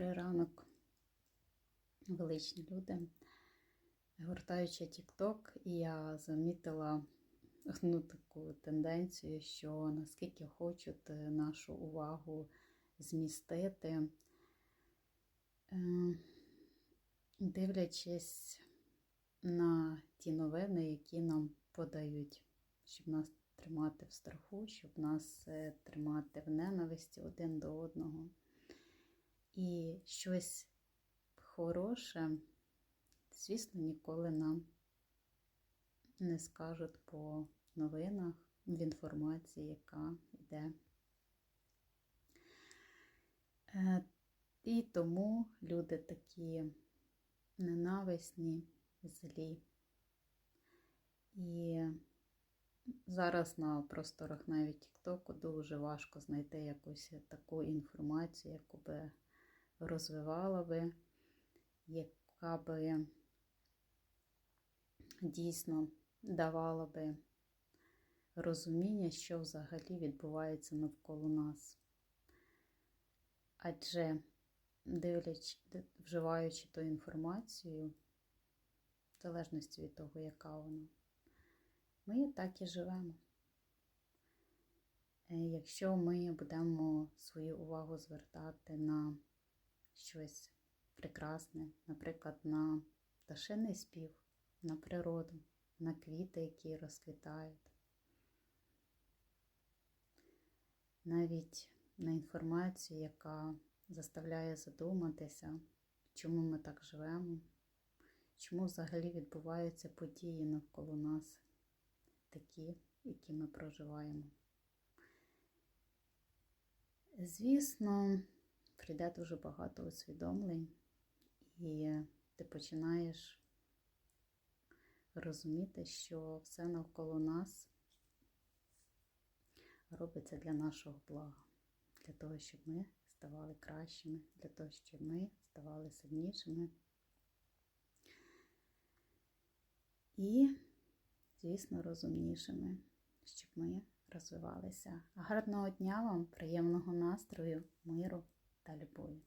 Добрий ранок, величні люди. Гортаючи TikTok, я замітила одну таку тенденцію, що наскільки хочуть нашу увагу змістити, Е, дивлячись на ті новини, які нам подають, щоб нас тримати в страху, щоб нас е, тримати в ненависті один до одного. І щось хороше, звісно, ніколи нам не скажуть по новинах в інформації, яка йде. Е, І тому люди такі ненависні, злі. І зараз на просторах навіть Тіктоку дуже важко знайти якусь таку інформацію, яку би розвивала би, яка би дійсно давала би розуміння, що взагалі відбувається навколо нас. Адже дивлячись, вживаючи ту інформацію, в залежності від того, яка вона, ми так і живемо. Е, Якщо ми будемо свою увагу звертати на щось прекрасне, наприклад, на пташиний спів, на природу, на квіти, які розквітають, навіть на інформацію, яка заставляє задуматися, чому ми так живемо, чому взагалі відбуваються події навколо нас, такі, які ми проживаємо. Звісно, прийде дуже багато усвідомлень, і ти починаєш розуміти, що все навколо нас робиться для нашого блага, для того, щоб ми ставали кращими, для того, щоб ми ставали сильнішими. І, звісно, розумнішими, щоб ми розвивалися. Гарного дня вам, приємного настрою, миру പലപ്പോഴും